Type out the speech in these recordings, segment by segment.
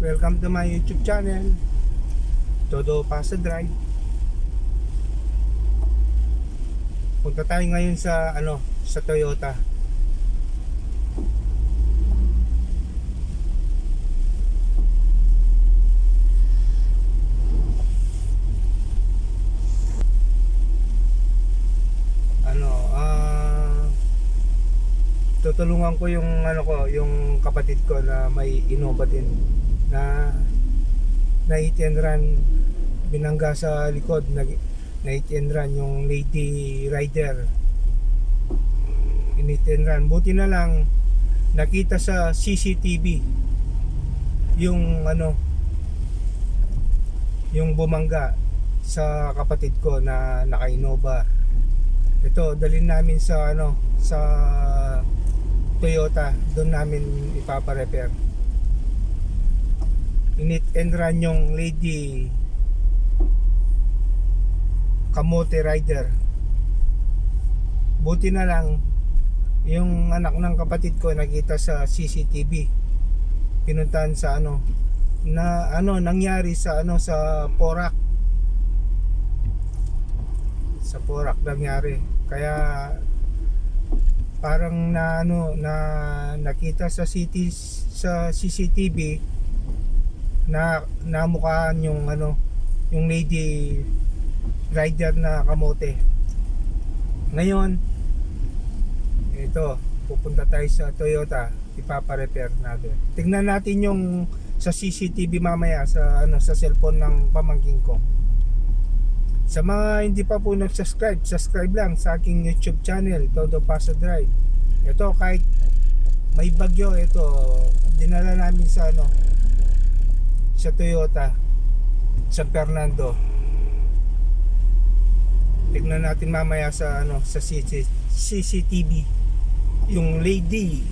Welcome to my YouTube channel Todo Pasa Drive Punta tayo ngayon sa ano sa Toyota. Ano ah tutulungan ko yung ano ko, yung kapatid ko na may Innova din na na hit and run. Binangga sa likod na, na hit and run yung lady rider. In hit and run. Buti na lang nakita sa CCTV yung ano yung bumangga sa kapatid ko na naka Innova ito dalhin namin sa ano sa Toyota. Doon namin ipapa-repair init and run yung lady kamote rider. Buti na lang yung anak ng kapatid ko nakita sa CCTV pinuntahan sa ano na ano nangyari sa ano sa Porac. Sa Porac nangyari. Kaya parang na ano na nakita sa city sa CCTV na namukhaan yung ano yung lady rider na kamote. Ngayon ito pupunta tayo sa Toyota ipapa-repair natin. Tingnan natin yung sa CCTV mamaya sa ano sa cellphone ng pamangkin ko. Sa mga hindi pa po nag-subscribe, subscribe lang sa aking YouTube channel, Todo Paso Drive. Ito kahit may bagyo, ito dinala namin sa ano sa Toyota San Fernando. Tignan natin mamaya sa ano sa CC, CCTV yung lady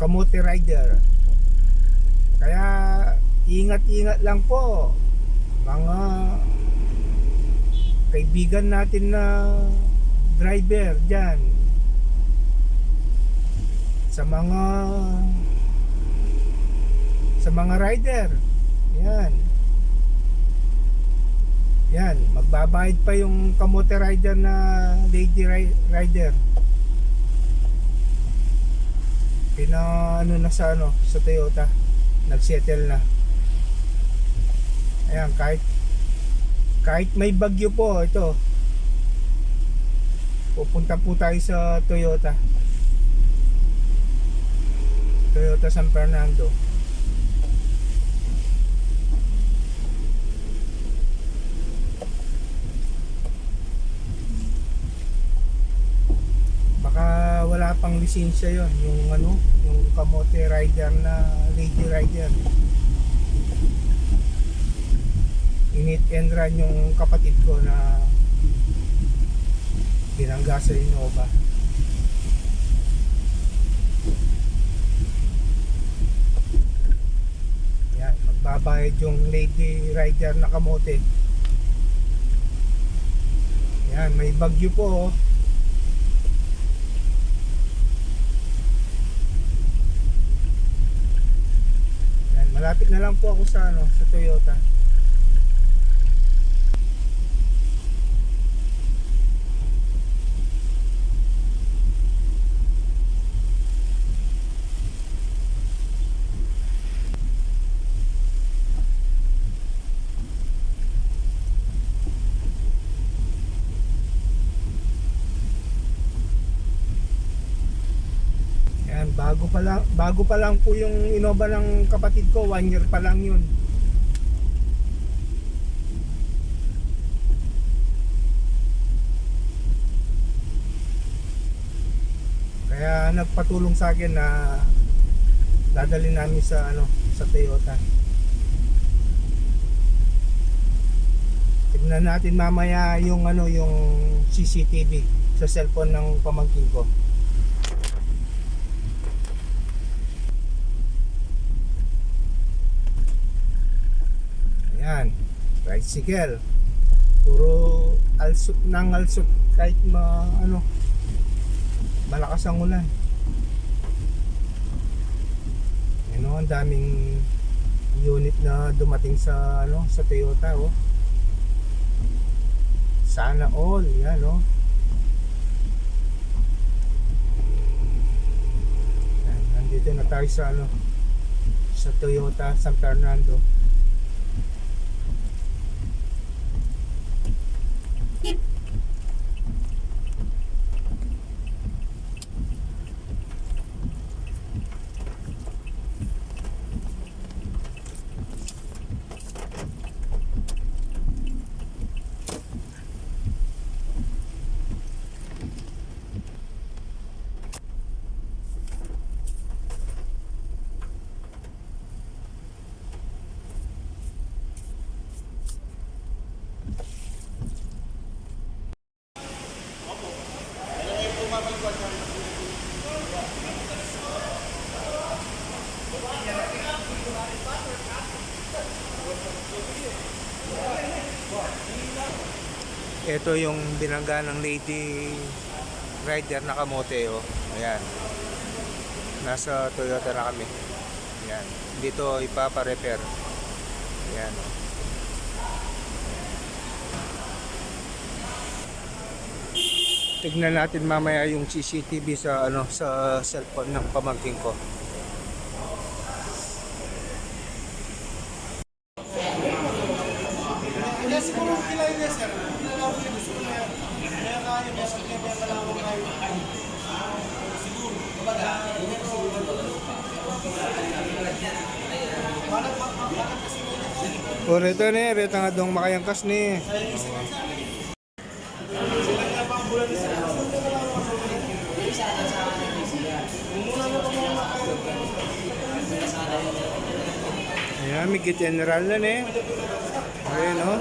kamote rider. Kaya ingat-ingat lang po mga kaibigan natin na driver dyan sa mga sa mga rider. Yan. Yan magbabayad pa yung kamote rider na lady ri- rider. Pina ano na sa ano sa Toyota. Nagsettle na. Ayan kahit kahit may bagyo po ito. Pupunta po tayo sa Toyota. Toyota San Fernando pang lisensya yon yung ano yung kamote rider na lady rider. Init and run yung kapatid ko na binangga sa Innova. Yan magbabayad yung lady rider na kamote. Yan may bagyo po malapit na lang po ako sa ano sa Toyota Yan, bago pa lang, bago pa lang po yung Innova ng kapatid ko, one year pa lang yun. Kaya nagpatulong sa akin na dadalhin namin sa ano sa Toyota. Tignan natin mamaya yung ano yung CCTV sa cellphone ng pamangkin ko. Ayan, tricycle. Puro alsut ng alsut kahit ma ano malakas ang ulan. Ano, ang daming unit na dumating sa ano sa Toyota oh. Sana all, yan oh. Nandito na tayo sa ano sa Toyota San Fernando. Ito yung binangga ng lady rider na kamote oh. Ayan. Nasa Toyota na kami. Ayan. Dito ipapa-repair. Ayan. oh. Tignan natin mamaya yung CCTV sa ano sa cellphone ng pamangking ko. O rito ni, rito nga dong makayangkas ni. Ayan, may general na ni. Ayan, no?